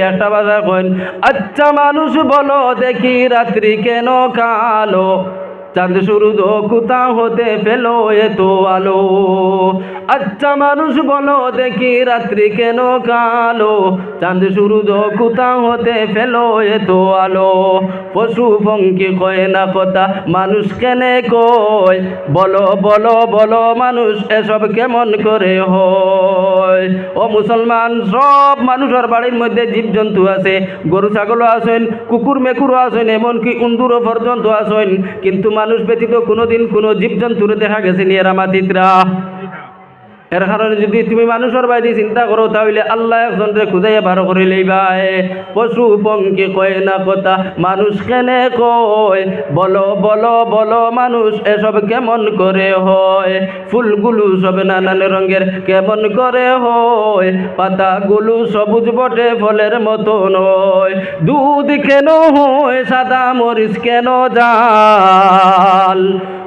একটা আচ্ছা মানুষ বলো, দেখি রাত্রি কেন কালো? চাঁদ শুরু সূর্য কুতা হতে পেল এত আলো? আচ্ছা মানুষ বলো, দেখি রাত্রি কেন কালো? চাঁদ, সূর্য কুতা হতে ফেলো এত আলো? পশু পঙ্কি কয় না কথা, মানুষ কেনে কয়? বলো বলো বলো, মানুষ এসব কেমন করে হয়? ও মুসলমান, সব মানুষের বাড়ির মধ্যে জীবজন্তু আছে। গরু ছাগলও আছেন, কুকুর মেকুরও আছেন, এমনকি উন্দুরও পর্যন্ত আছেন। কিন্তু মানুষ ব্যতীত কোনোদিন কোনো জীবজন্তুরে দেখা গেছে নি এরা মাতিতরা এর কারণে যদি তুমি মানুষের বাইরে চিন্তা করো, তাহলে আল্লাহ একজনরে খুঁজাইয়া বারো করে লইবাই। পশু পঙ্কি কয় না কথা, মানুষ কেনে কয়? বলো বলো বলো, মানুষ এসব কেমন করে হয়? ফুলগুলো সব নানান রঙের কেমন করে হয়? পাতাগুলো সবুজ বটে ফলের মতো নয় দুধ কেন হয়, সাদা মরিচ কেন জাল?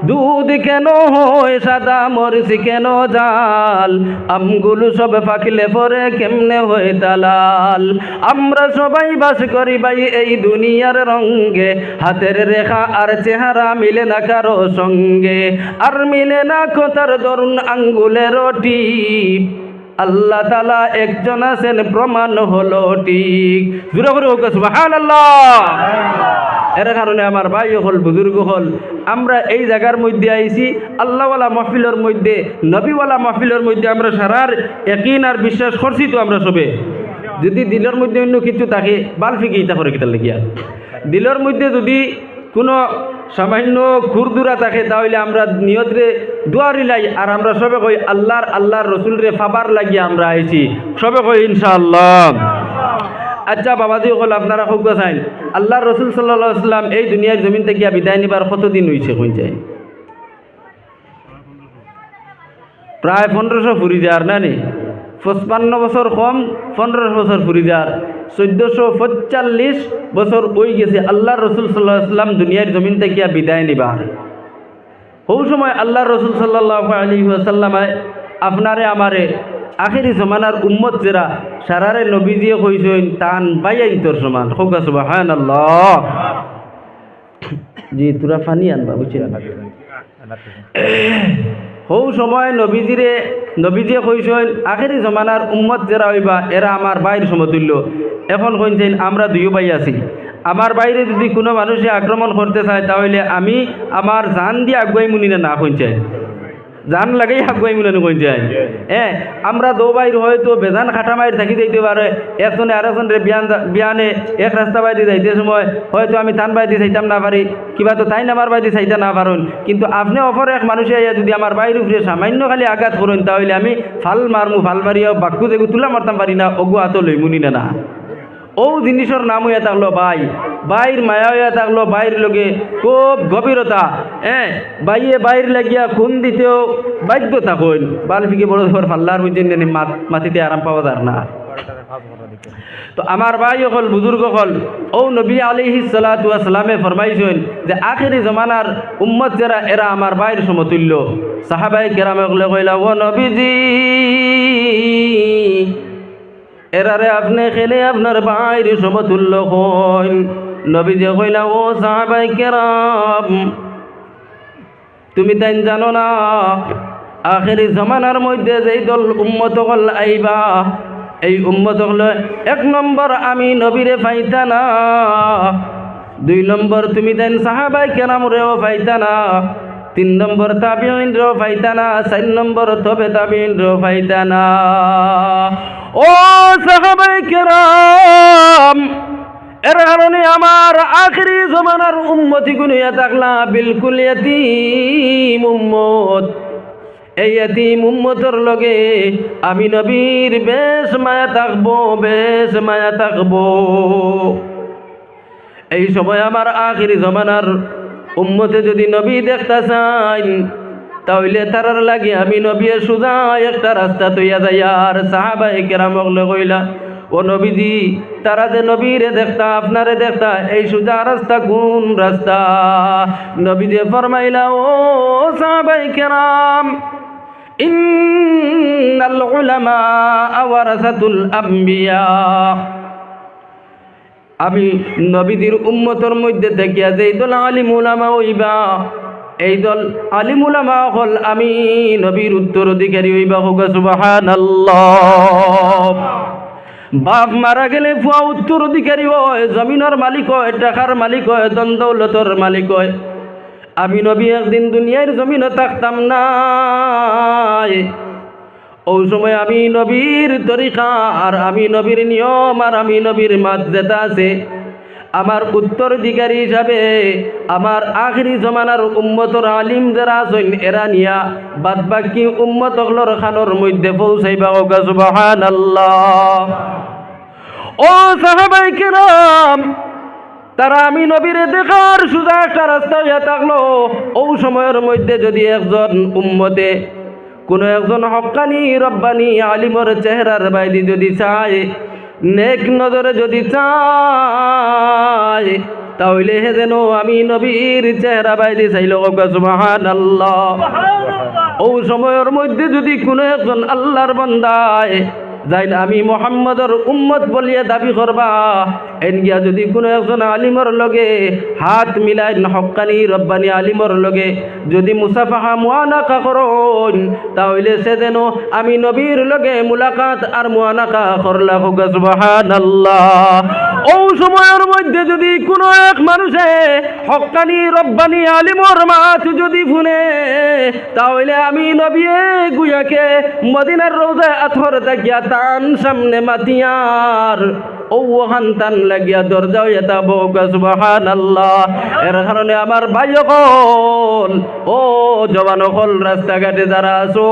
দুধ কেন হয়, সাদা মরিচ কেন জাল? আমগুলো সব পাকিলে পরে কেমনে হয় তালাল আমরা সবাই বাস করি ভাই এই দুনিয়ার রঙ্গে। হাতের রেখা আর চেহারা মিলে না কারও সঙ্গে। আর মিলে না কথার দরুন আঙ্গুলের টিপ। আল্লাহ তালা একজন আছেন, প্রমাণ হলো ঠিক। জুড়ে করে হোক সুবহানাল্লাহ। এর কারণে আমার ভাই হল, বুজুর্গ হল। আমরা এই জায়গার মধ্যে আইছি, আল্লাহওয়ালা মাহফিলের মধ্যে, নবীওয়ালা মাহফিলের মধ্যে আমরা সারার একইন আর বিশ্বাস করছি তো আমরা সবে। যদি দিলের মধ্যে অন্য কিছু থাকে, বাল ফিকে ইতা করে কিতার লাগিয়া। দিলের মধ্যে যদি কোনো সামান্য খুরদুরা থাকে, তাহলে আমরা নিয়তরে দুয়ারি লাই আর আমরা সবে কই আল্লাহর আল্লাহর রসুলরে ফাবার লাগিয়ে আমরা আইছি। সবে কই ইনশাআল্লাহ। আচ্ছা বাবাজি হল আপনারা খুব চাইন আল্লাহ রসুল সাল্লাহ সাল্লাম এই দুনিয়ার জমিন থেকে বিদায় নিবার কতদিন হয়েছে কোন চাই প্রায় পনেরোশো ফুরি যার না নি? পঁচপান্ন বছর কম পনেরো বছর ফুরি যার চোদ্দোশো পঁয়তাল্লিশ বছর ওই গেছে আল্লাহ রসুল সাল্লাহ সাল্লাম দুনিয়ার জমিন থেকে বিদায় নিবার। সৌ সময় আল্লাহ রসুল সাল্লাহ আলী সাল্লামায় আপনারে আমারে আখেরি জমানার উম্মত যেরা সারারে নবী নবীজিয়ে কইসইন টান বাইয়াইন তোর সমান। হোকা সুবাহান আল্লাহ জি, তোরা ফানি আনবা বুঝছি সৌ সময় নবীজিরে নবীজিয়ে কইসইন আখেরি জমানার উম্মত যারা হইবা, এরা আমার বাইর সমতুল্য। এখন কইছেন, আমরা দুইও ভাই আছি। আমার বাইরে যদি কোনো মানুষে আক্রমণ করতে চায়, তাহলে আমি আমার জান দিয়ে আগুয়াই মুনি না কইছে জান লাগেই আগুয়াই মুনি না কইছে হ্যাঁ আমরা দো বাইর হয়তো বেজান খাটা মাইর থাকি যাইতে পারে একজনে আর একজনের বিয়ান বিয়ানে এক রাস্তা বাইরে যাইতে সময়। হয়তো আমি তান বাইরে চাইতাম না পারি কিবা তো তাই আমার বাইরে চাইতে না পারুন কিন্তু আপনি অপর এক মানুষে আইয়া যদি আমার বাইরে উপরে সামান্য খালি আঘাত করুন তাহলে আমি ফাল মারমু ফাল মারিয়া বাক্যু দেখু তুলা মারতাম পারি না অগু আতো লই মুনি না না ও জিনিসের নাম হইয়া থাকল বাই। বাইর মায়া হইয়া থাকল বাইর লগে খুব গভীরতা। হ্যাঁ বাইয়ে বাইর লাগিয়া খুন দিতেও বাধ্য থাকুন। বাল ফিকে বড় ধর ফাল্লার বুঝছেন মাটিতে আরাম পাওয়া যার না। তো আমার ভাই অকল, বুজুর্গ হল ও নবী আলিহি সালামে ফরমাইছেন যে আখেরি জমানার উম্মত যারা, এরা আমার ভাইয়ের সমতুল্য। সাহাবাই কেরামে কইলা, ও নবীজি এরারে আপনি খেলে আপনার বাইরে সমতুল্য হইন নবী যে কইলা, ও সাহাবাই কেরাম, তুমি তাই জানো না, আখেরি জমানার মধ্যে যেই দল উম্মত হল আইবা, এই উম্মত হল এক নম্বর আমি নবীরে পাইতা না, দুই নম্বর তুমি দেন সাহাবাই কেরাম রেও পাইতা না। তিন নম্বর তাবিন রেও পাইতা না চার নম্বর তবে তাবিন রেও পাইতা না ও সাহাবাই কেরাম, এর কারণে আমার আখরি জমানার উম্মতি গুনিয়া থাকলা বিলকুল এতিম উম্মত। এই এতিম উম্মতর লগে আমি নবীর বেশ মায়া থাকব, বেশ মায়া থাকব। এই সময় আমার আখিরি জমানার উম্মতে যদি নবী দেখতে চাই তাহলে তারার লাগে আমি নবী সুজা, একটা রাস্তা তৈয়া যাই আর সাহাবাই কেরামক কইলা, ও নবীজি, তারা যে নবীরে দেখতা, আপনারে দেখতা, এই সুজা রাস্তা কোন রাস্তা? নবী যে ফরমাইলা, ও সাহাবাই কেরাম ইন্নাল উলামা ওয়ারাসাতুল আম্বিয়া। আমি নবীদের উম্মতর মধ্যে দেখিয়া যে দল আলিম উলামা হইবা, এই দল আলিম উলামা হল আমি নবীর উত্তরাধিকারী হইবা হোক সুবহানাল্লাহ। বাপ মারা গেলে ফুয়া উত্তরাধিকারী হয়, জমিনের মালিক হয়, টাকার মালিক হয় দন দৌলতর মালিক হয়। আমি নবী একদিন দুনিয়ার জমিনে থাকতাম না ওই সময় আমি নবীর তরিকা আর আমি নবীর নিয়ম আর আমি নবীর যেটা আছে। আমার উত্তরাধিকারী হিসাবে আমার আখরি জমানার উম্মতর আলিম যারা আছেন, এরা নিয়া বাদ বাকি উম্মত হলর খানোর মধ্যে পৌঁছাইবা ওগা সুবাহান আল্লাহ তারা আমি নবীরে দেখার সুজা একটা রাস্তা হইয়া থাকল। ও সময়ের মধ্যে যদি একজন উম্মতে কোনো একজন হকানি রব্বানি আলিমর চেহারার বাইরে যদি চায় নেক নজরে যদি চায় তাহলে হে যেন আমি নবীর চেহারা বাইরে চাইল সুবাহান আল্লাহ ও সময়ের মধ্যে যদি কোনো একজন আল্লাহর বন্দায় যাই আমি মোহাম্মদর উম্মত বলিয়া দাবি করবা। এন গিয়া যদি কোনো একজন আলিমর লগে হাত মিলাই হকানি রব্বানি আলিমর লগে যদি মুসাফাহা মুয়ানাকা করন, তাহলে সে যেন আমি নবীর লগে মুলাকাত আর মুয়ানাকা করলা হোক সুবহানাল্লাহ। ও সময়ের মধ্যে যদি কোনো এক মানুষে হকানি, রব্বানি, আলিমর মাছ যদি ফুনে তাহলে আমি নবিয়ে গুয়াকে মদিনার রোজে আথর তাকিয়া তান সামনে মাতিয়ার ও লাগিয়া দরজা এটা বউকা সুবাহান আল্লাহ এর কারণে আমার ভাই হল ও জবান হল রাস্তাঘাটে যারা আছো,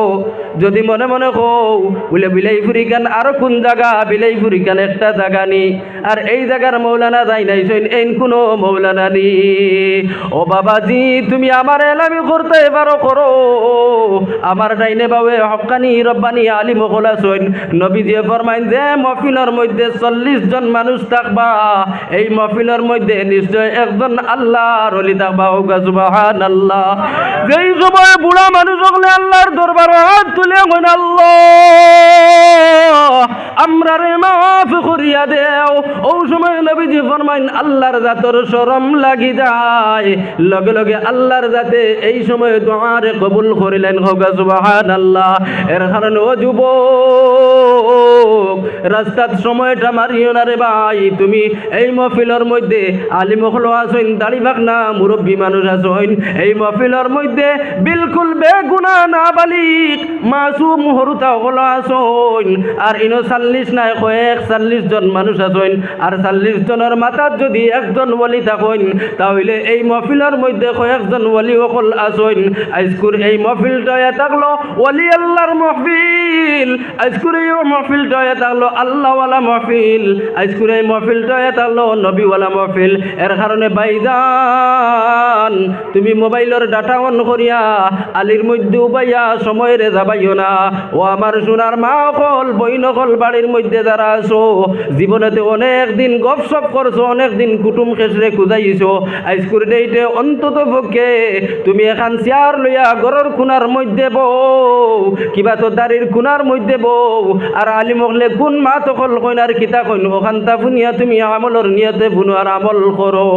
যদি মনে মনে কও বলে বিলাই ফুরিকান আরও কোন জায়গা বিলাই ফুরিকান একটা জায়গা নি? আর এই জায়গার মৌলানা যাই নাই, সইন এই কোনো মৌলানা নি। ও বাবাজি, তুমি আমার এলামি করতে এবারও করো। আমার ডাইনে বাবে হকানি রব্বানি আলিম হলা সইন। নবী যে ফরমাইন যে মফিলের মধ্যে চল্লিশ জন মানুষ থাকবা এই মফিলের মধ্যে নিশ্চয় একজন আল্লাহর অলি থাকবা হোগা সুবাহান আল্লাহ যেই সময় বুড়া মানুষ হলে আল্লাহর দরবার হাত তুলে হইন আল্লাহ, আমরা রে মাফ করিয়া দেও। ও সময় নবীজি ফরমাইন, আল্লাহর জাতর শরম লাগি যায়। লগে লগে আল্লাহর জাতে এই সময় দোয়ারে কবুল করিলেন হোগা সুবাহান আল্লাহ এর কারণে ও যুবক, রাস্তার সময়টা মারিও না রে ভাই, তুমি এই মহফিলের মধ্যে আলিম হলো আসইন, দাড়ি ভাগ না মুরব্বী মানুষ আসইন। এই মহফিলের মধ্যে বিলকুল বেগুনা না বালিক মাসুম হরুতা হলো আসইন। আর ইনো চাল্লিশ নাই কয়েক চাল্লিশ জন মানুষ আসইন। আর চাল্লিশ জনের মাথার যদি একজন ওলি থাকইন তাহলে এই মহফিলের মধ্যে কয়েকজন ওলি সকল আসইন। আজকুর এই মহফিলটা থাকল ওলি আল্লাহর মহফিল। আজকুর এই মহফিলটা থাকল আল্লাহওয়ালা মহফিল। এই মহফিলটা থাকল নবীওয়ালা মহফিল। এর কারণে বাইদান তুমি মোবাইলের ডাটা অন করিয়া আলির মধ্যে উবাইয়া সময়ের যাবাইও না। ও আমার সোনার মা অকল বইন অকল বাড়ির মধ্যে যারা আছো, জীবনেতে অনেক দিন গপ সপ করছ, অনেক দিন কুটুম খেসরে খুঁজাইছো। আজকুর ডেইটে অন্তত পক্ষে তুমি এখান চেয়ার লইয়া ঘরের খুনার মধ্যে বউ কিবা তো দাড়ির খুনার মধ্যে বউ আর আলিম হলে কোন মা তকল কইন আর কিতা কইন? ওখান তা ফুনিয়া তুমি আমলর নিয়াতে ফুনো আর আমল করো।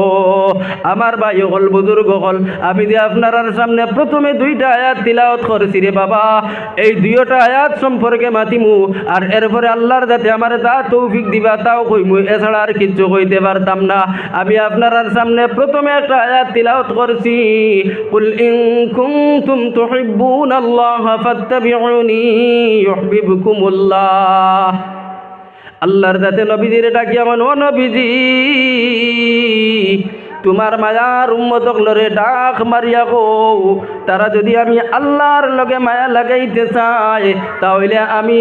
আমার ভাই হল বুজুর্গ হল। আমি যে আপনার সামনে প্রথমে দুইটা আয়াত তিলাওয়াত করছি রে বাবা, এই দুইটা আয়াত সম্পর্কে মাতিমু, আর এরপরে আল্লাহর যাতে আমার তা তৌফিক দিবা তাও কইমু, এছাড়া আর কিচ্ছু কইতে পারতাম না। আমি আপনার সামনে প্রথমে একটা আয়াত তিলাওয়াত করছি, কুল ইন কুনতুম তুহিব্বুন আল্লাহ ফাত্তাবিউনি ইউহিব্বুকুমুল্লাহ। আল্লাহর যাতে নবীজির ডাকি আমার ও নবীজি, তোমার মায়ার উম্মতক লরে ডাক মারিয়া গো। তারা যদি আমি আল্লাহর লগে মায়া লাগাইতে চাই তাহলে আমি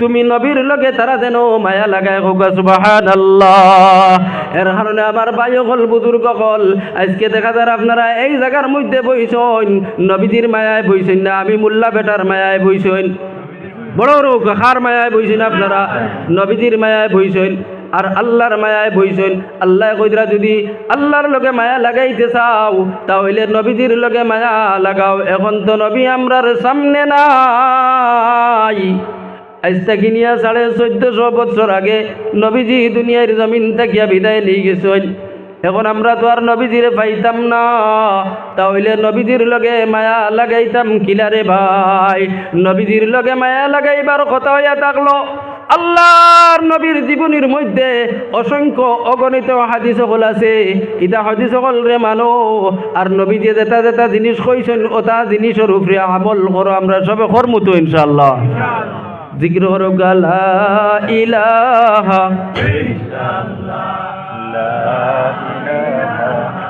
তুমি নবীর লগে তারা যেন মায়া লাগাই হোক সুবাহান আল্লাহ এর কারণে আমার বায়ু হল বুজুর্গ হল, আজকে দেখা যায় আপনারা এই জায়গার মধ্যে বইছেন নবীজির মায়ায় বইছেন না, আমি মোল্লা বেটার মায়ায় বইছেন বড় বড় কার মায়ায় বইছেন আপনারা, নবীজির মায়ায় বইছেন, আর আল্লাহর মায়ায় বইছেন। আল্লাহ কইরা যদি আল্লাহর লগে মায়া লাগাইতে চাও, তাহলে নবীজির লগে মায়া লাগাও। এখন তো নবী আমরার সামনে নাই। আজ থেকে নিয়ে সাড়ে চোদ্দশো বছর আগে নবীজি দুনিয়ার জমিন থাকিয়া বিদায় নিয়ে গেছেন? এখন আমরা তো আর নবীজিরে পাইতাম না। তাহলে নবীজির লগে মায়া লাগাইতাম কিলারে ভাই? নবীজির লগে মায়া লাগাইবার কথা হইয়া থাকল আল্লাহর নবীর জীবনীর মধ্যে অসংখ্য অগণিত হাদিস সকল আছে। ইটা হাদিস সকল রে মানো আর নবী যে যেটা যেটা জিনিস কইছেন ওটা জিনিসের উপরে আমল করো আমরা সবে করমু তো ইনশাআল্লাহ। জিকির করো গালা ইলাহা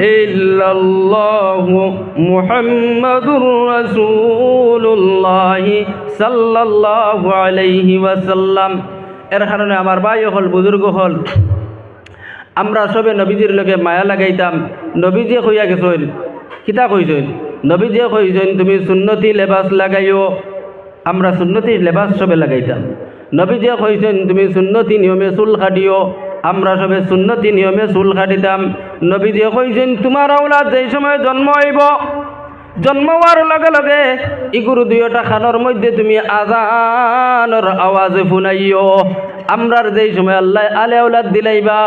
ইল্লাল্লাহ লা ইলাহা ইল্লাল্লাহ মুহাম্মাদুর রাসূলুল্লাহ সাল্লাল্লাহু আলাইহি ওয়াসাল্লাম। এর কারণে আমার ভাই হল, বুজুর্গ হল। আমরা সবে নবীজির লগে মায়া লাগাইতাম। নবীজি কইয়া গেছেন কিতা কইছেন, নবীজি কইছেন, তুমি সুন্নতি লেবাস লাগাইও। আমরা সুন্নতি লেবাস সবে লাগাইতাম। নবীজি কইছেন, তুমি সুন্নতি নিয়মে চুল কাটিও। আমরা সবে সুন্নতি নিয়মে চুল কাটিতাম। নবীজি কইছেন, তোমার আওলাদ যেই সময় জন্ম হইব, জন্ম হওয়ার লগে লগে ইগুরু দুইটা খানোর মধ্যে তুমি আজানর আওয়াজে শুনাইও। আমরার যেই সময় আল্লাহ আলে আউলাদ দিলাইবা,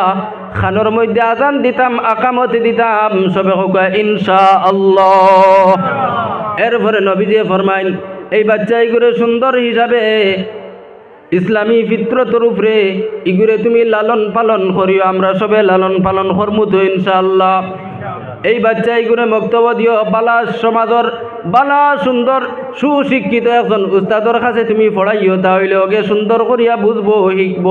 খানোর মধ্যে আজান দিতাম, আকামতি দিতাম, সবে হোক ইনশা আল্লাহ এরপরে নবীজি ফরমাইন, এই বাচ্চা ইগুরে সুন্দর হিসাবে ইসলামী ফিত্রতর উপরে ইগুরে তুমি লালন পালন করিও, আমরা সবে লালন পালন করমু তো ইনশাআল্লাহ। এই বাচ্চা ইগুরে মক্তব্য দিও পালা সমাজর বালা, সুন্দর, সুশিক্ষিত একজন উস্তাদর কাছে তুমি পড়াইও তাহলে ওকে সুন্দর করিয়া বুঝব শিখব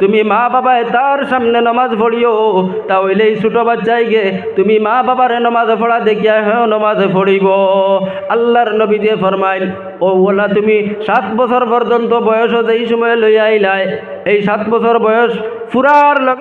তুমি মা বাবায় তার সামনে নমাজ পড়িও তাহলে এই ছোটো বাচ্চাইকে তুমি মা বাবারে নমাজ পড়া দেখিয়া হ্যাঁ নমাজ পড়িব আল্লাহর নবী যে ফরমাইল ও ওলা, তুমি সাত বছর পর্যন্ত বয়স যেই সময় লইয়া আইলাই এই সাত বছর বয়স ফুরার